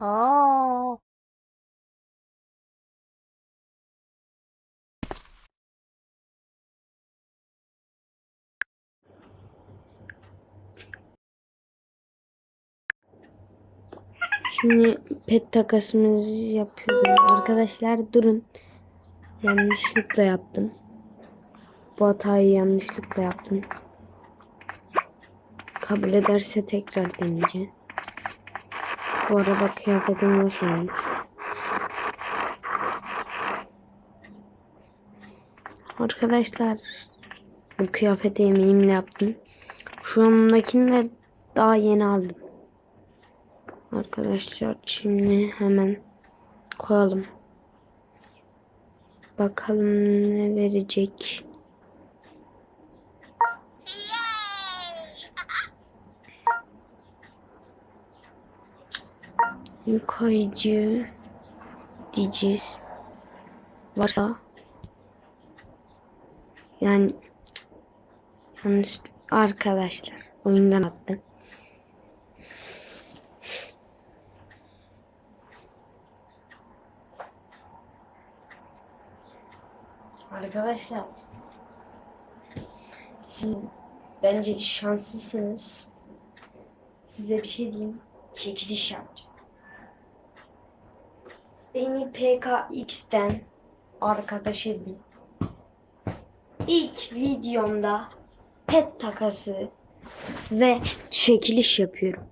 어. Şimdi pet takasımızı yapıyoruz. Arkadaşlar durun. Yanlışlıkla yaptım. Bu hatayı yanlışlıkla yaptım. Kabul ederse tekrar deneyeceğim. Bu arada kıyafetim nasıl olmuş? Arkadaşlar bu kıyafeti yemeğimle yaptım. Şu andakini de daha yeni aldım. Arkadaşlar şimdi hemen koyalım. Bakalım ne verecek. Koyucu diyeceğiz. Varsa yani yanlış arkadaşlar oyundan attım. Arkadaşlar siz bence şanslısınız. Size bir şey diyeyim. Çekiliş yapacağım. Beni PKX'ten arkadaş edin. İlk videomda pet takası ve çekiliş yapıyorum.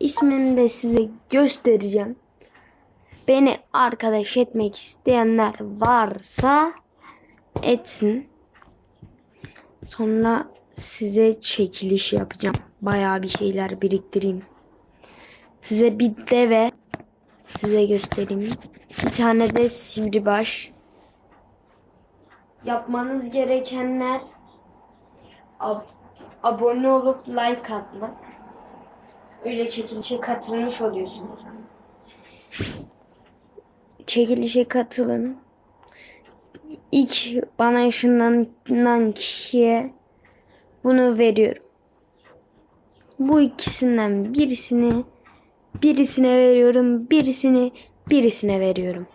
İsmini de size göstereceğim. Beni arkadaş etmek isteyenler varsa etsin. Sonra size çekiliş yapacağım. Bayağı bir şeyler biriktireyim. Size bir deve size göstereyim. Bir tane de sivribaş. Yapmanız gerekenler ab- abone olup like atmak. Öyle çekilişe katılmış oluyorsunuz. Çekilişe katılın. İlk bana ışınlanan kişiye bunu veriyorum. Bu ikisinden birisini birisine veriyorum, birisini birisine veriyorum.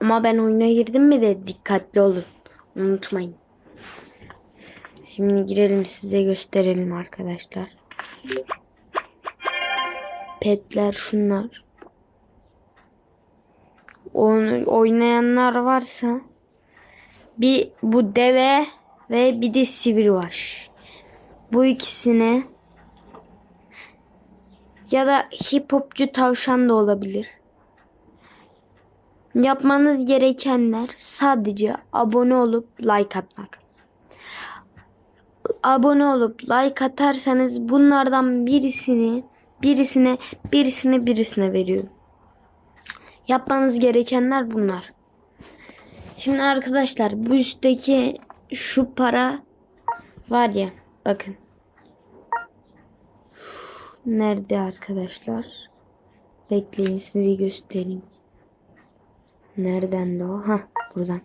Ama ben oyuna girdim mi de dikkatli olun. Unutmayın. Şimdi girelim size gösterelim arkadaşlar. Petler şunlar. Onu oynayanlar varsa bir bu deve ve bir de sivribaş. Bu ikisine ya da hip hopçu tavşan da olabilir. Yapmanız gerekenler sadece abone olup like atmak. Abone olup like atarsanız bunlardan birisini birisine birisine birisine veriyorum. Yapmanız gerekenler bunlar. Şimdi arkadaşlar bu üstteki şu para var ya bakın. Nerede arkadaşlar? Bekleyin size göstereyim. Nereden de o? Ha buradan.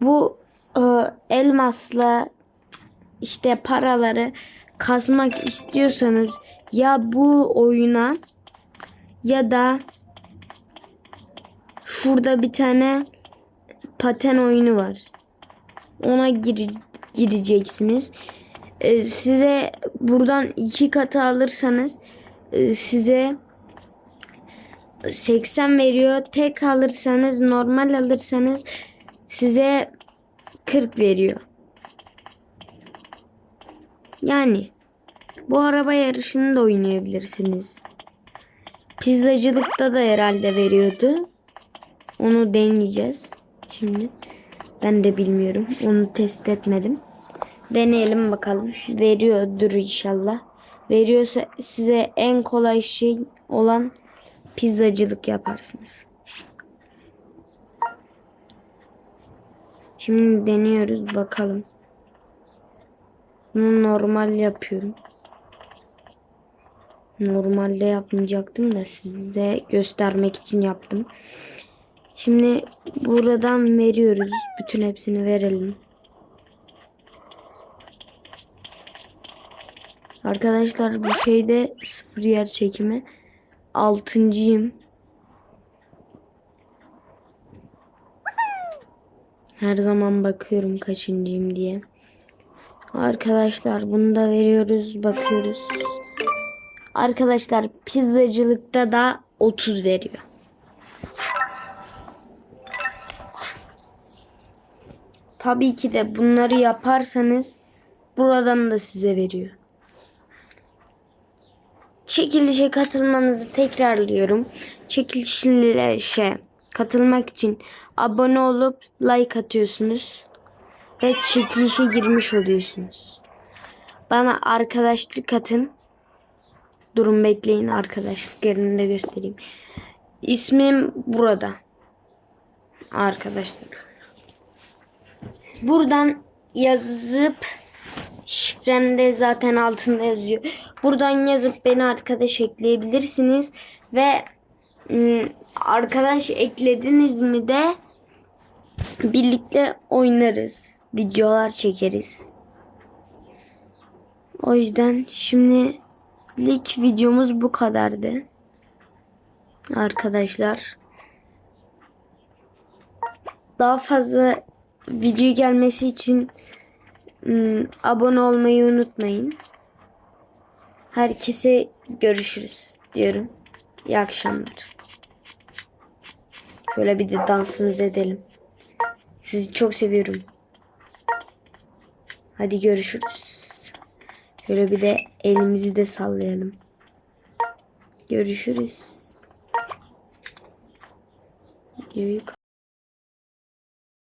Bu e, elmasla işte paraları kazmak istiyorsanız ya bu oyuna ya da şurada bir tane paten oyunu var. Ona gir, gireceksiniz. Ee, size buradan iki katı alırsanız e, size 80 veriyor. Tek alırsanız normal alırsanız size 40 veriyor. Yani bu araba yarışını da oynayabilirsiniz. Pizzacılıkta da herhalde veriyordu. Onu deneyeceğiz şimdi. Ben de bilmiyorum. Onu test etmedim. Deneyelim bakalım. Veriyordur inşallah. Veriyorsa size en kolay şey olan pizzacılık yaparsınız. Şimdi deniyoruz bakalım. Bunu normal yapıyorum. Normalde yapmayacaktım da size göstermek için yaptım. Şimdi buradan veriyoruz. Bütün hepsini verelim. Arkadaşlar bu şeyde sıfır yer çekimi. Altıncıyım. Her zaman bakıyorum kaçıncıyım diye. Arkadaşlar bunu da veriyoruz. Bakıyoruz. Arkadaşlar pizzacılıkta da 30 veriyor. Tabii ki de bunları yaparsanız buradan da size veriyor. Çekilişe katılmanızı tekrarlıyorum. Çekilişe katılmak için abone olup like atıyorsunuz ve çekilişe girmiş oluyorsunuz. Bana arkadaşlık atın. Durun bekleyin arkadaşlık yerini de göstereyim. İsmim burada. Arkadaşlar. Buradan yazıp şifrem de zaten altında yazıyor. Buradan yazıp beni arkadaş ekleyebilirsiniz ve arkadaş eklediniz mi de birlikte oynarız. Videolar çekeriz. O yüzden şimdilik videomuz bu kadardı. Arkadaşlar. Daha fazla video gelmesi için ım, abone olmayı unutmayın. Herkese görüşürüz diyorum. İyi akşamlar. Şöyle bir de dansımızı edelim. Sizi çok seviyorum. Hadi görüşürüz. Şöyle bir de elimizi de sallayalım. Görüşürüz. Videoyu.